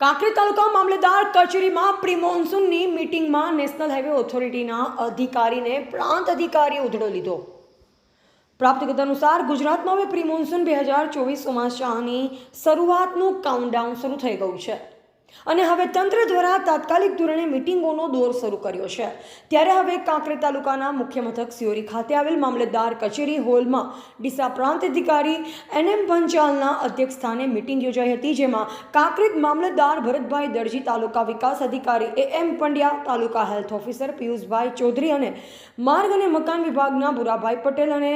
કાંકરેજ તાલુકા મામલેદાર કચેરીમાં પ્રી મિટિંગમાં national highway ઓથોરિટીના અધિકારીને પ્રાંત અધિકારીએ ઉધડો લીધો. પ્રાપ્ત વિગત અનુસાર ગુજરાતમાં હવે પ્રી બે હજાર ચોવીસ ચોમાસાની શરૂઆતનું કાઉન્ટડાઉન શરૂ થઈ ગયું છે. અને હવે તંત્ર દ્વારા તાત્કાલિક ધોરણે મિટિંગોનો દોર શરૂ કર્યો છે. ત્યારે હવે કાંકરે તાલુકાના મુખ્ય મથક સિયોરી ખાતે આવેલ મામલતદાર કચેરી હોલમાં ડીસા પ્રાંત અધિકારી એન એમ પંચાલના અધ્યક્ષ સ્થાને મિટિંગ યોજાઈ હતી, જેમાં કાંકરેજ મામલતદાર ભરતભાઈ દરજી તાલુકા વિકાસ અધિકારી A M Pandya, taluka health officer પિયુષભાઈ ચૌધરી અને માર્ગ અને મકાન વિભાગના બુરાભાઈ પટેલ અને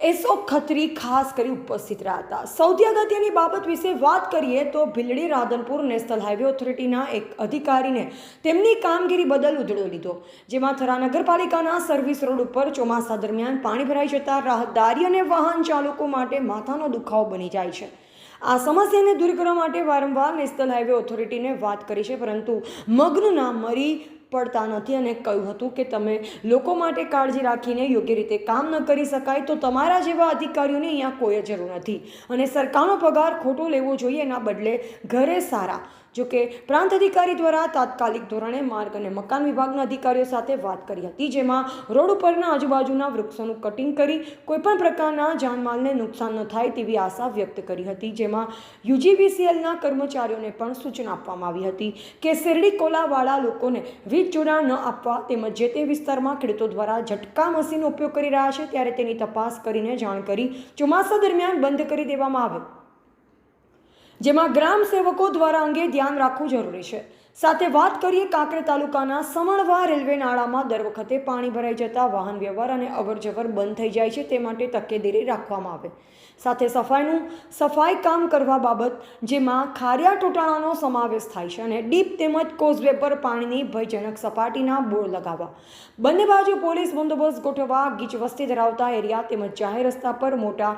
એસો ખત્રી ખાસ કરી ઉપસ્થિત રહ્યા હતા. સૌથી અગત્યની બાબત વિશે વાત કરીએ તો ભીલડી રાધનપુર નેશનલ હાઈવે ઓથોરિટીના એક અધિકારીને તેમની કામગીરી બદલ ઉધડો લીધો, જેમાં થરા નગરપાલિકાના સર્વિસ રોડ ઉપર ચોમાસા દરમિયાન પાણી ભરાઈ જતા રાહદારી અને વાહન ચાલકો માટે માથાનો દુખાવો બની જાય છે. આ સમસ્યાને દૂર કરવા માટે વારંવાર નેશનલ હાઈવે ઓથોરિટીને વાત કરી છે, પરંતુ મગ્ન ના મરી પડતા નથી અને કહ્યું હતું કે તમે લોકો માટે કાળજી રાખીને યોગ્ય રીતે કામ ન કરી શકાય તો તમારા જેવા અધિકારીઓની અહીંયા કોઈ જરૂર નથી. અને સરકારનો પગાર ખોટો લેવો જોઈએ એના બદલે ઘરે સારા. જો કે પ્રાંત અધિકારી દ્વારા તાત્કાલિક ધોરણે માર્ગ અને મકાન વિભાગના અધિકારીઓ સાથે વાત કરી હતી, જેમાં રોડ ઉપરના આજુબાજુના વૃક્ષોનું કટિંગ કરી કોઈપણ પ્રકારના જાનમાલને નુકસાન ન થાય તેવી આશા વ્યક્ત કરી હતી, જેમાં યુજીવીસીએલના કર્મચારીઓને પણ સૂચના આપવામાં આવી હતી કે શેરડી કોલાવાળા લોકોને વીજ જોડાણ ન આપવા તેમજ જે તે વિસ્તારમાં ખેડૂતો દ્વારા ઝટકા મશીનનો ઉપયોગ કરી રહ્યા છે ત્યારે તેની તપાસ કરીને જાણ કરી ચોમાસા દરમિયાન બંધ કરી દેવામાં આવે જેમાં ગ્રામ સેવકો દ્વારા અંગે ધ્યાન રાખવું જરૂરી છે. સાથે વાત કરીએ કાંકરે તાલુકાના સમણવા રેલવે નાળામાં દર વખતે પાણી ભરાઈ જતા વાહન વ્યવહાર અને અવરજવર બંધ થઈ જાય છે તે માટે તકેદારી રાખવામાં આવે. સાથે સફાઈનું સફાઈ કામ કરવા બાબત, જેમાં ખારિયા ટોટાણાનો સમાવેશ થાય છે અને ડીપ તેમજ કોઝવે પર પાણીની ભયજનક સપાટીના બોર્ડ લગાવવા. બંને બાજુ પોલીસ બંદોબસ્ત ગોઠવવા ગીચ વસ્તી ધરાવતા એરિયા તેમજ જાહેર રસ્તા પર મોટા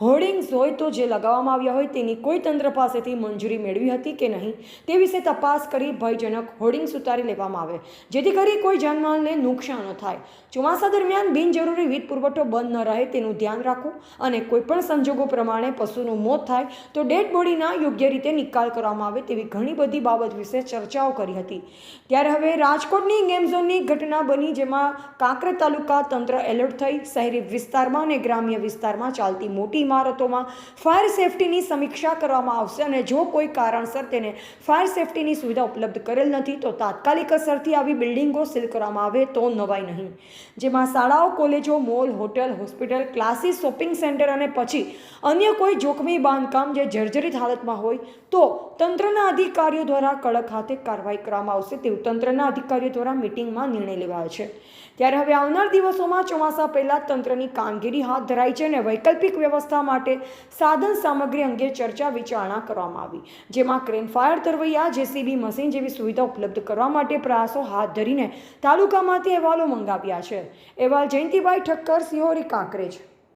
હોર્ડિંગ્સ હોય તો જે લગાવવામાં આવ્યા હોય તેની કોઈ તંત્ર પાસેથી મંજૂરી મેળવી હતી કે નહીં તે વિશે તપાસ કરી ભયજનક હોર્ડિંગ્સ ઉતારી લેવામાં આવે. જેથી કરી કોઈ જાનમાલને નુકસાન ન થાય. ચોમાસા દરમિયાન બિનજરૂરી વીજ પુરવઠો બંધ ન રહે તેનું ધ્યાન રાખવું અને કોઈપણ સંજોગો પ્રમાણે પશુનું મોત થાય તો ડેડ બોડીના યોગ્ય રીતે નિકાલ કરવામાં આવે તેવી ઘણી બધી બાબત વિશે ચર્ચાઓ કરી હતી. ત્યારે હવે રાજકોટની ગેમ ઝોનની ઘટના બની જેમાં કાંકરે તાલુકા તંત્ર એલર્ટ થઈ. શહેરી વિસ્તારમાં અને ગ્રામ્ય વિસ્તારમાં ચાલતી મોટી ઇમારતોમાં ફાયર સેફટીની સમીક્ષા કરવામાં આવશે અને જો કોઈ કારણસર તેને ફાયર સેફટીની સુવિધા ઉપલબ્ધ કરેલ નથી તો તાત્કાલિક અસરથી આવી બિલ્ડિંગો સીલ કરવામાં આવે તો નવાઈ નહીં. જેમાં શાળાઓ, કોલેજો, mall, hotel, hospital, classes, shopping centre અને પછી અન્ય કોઈ જોખમી બાંધકામ જે જર્જરિત હાલતમાં હોય તો તંત્રના અધિકારીઓ દ્વારા કડક હાથે કાર્યવાહી કરવામાં આવશે તેવું તંત્રના અધિકારીઓ દ્વારા મિટિંગમાં નિર્ણય લેવાયો છે. ત્યારે હવે આવનાર દિવસોમાં ચોમાસા પહેલાં તંત્રની કામગીરી હાથ ધરાઈ છે અને વૈકલ્પિક વ્યવસ્થા માટે સાધન સામગ્રી અંગે ચર્ચા વિચારણા કરવામાં આવી, જેમાં ક્રેન ફાયર તરવૈયા, જેસીબી મશીન જેવી સુવિધા ઉપલબ્ધ કરવા માટે પ્રયાસો હાથ ધરીને તાલુકામાંથી અહેવાલો મંગાવ્યા છે. અહેવાલ જયંતિભાઈ ઠક્કર, સિહોરી કાંકરેજ.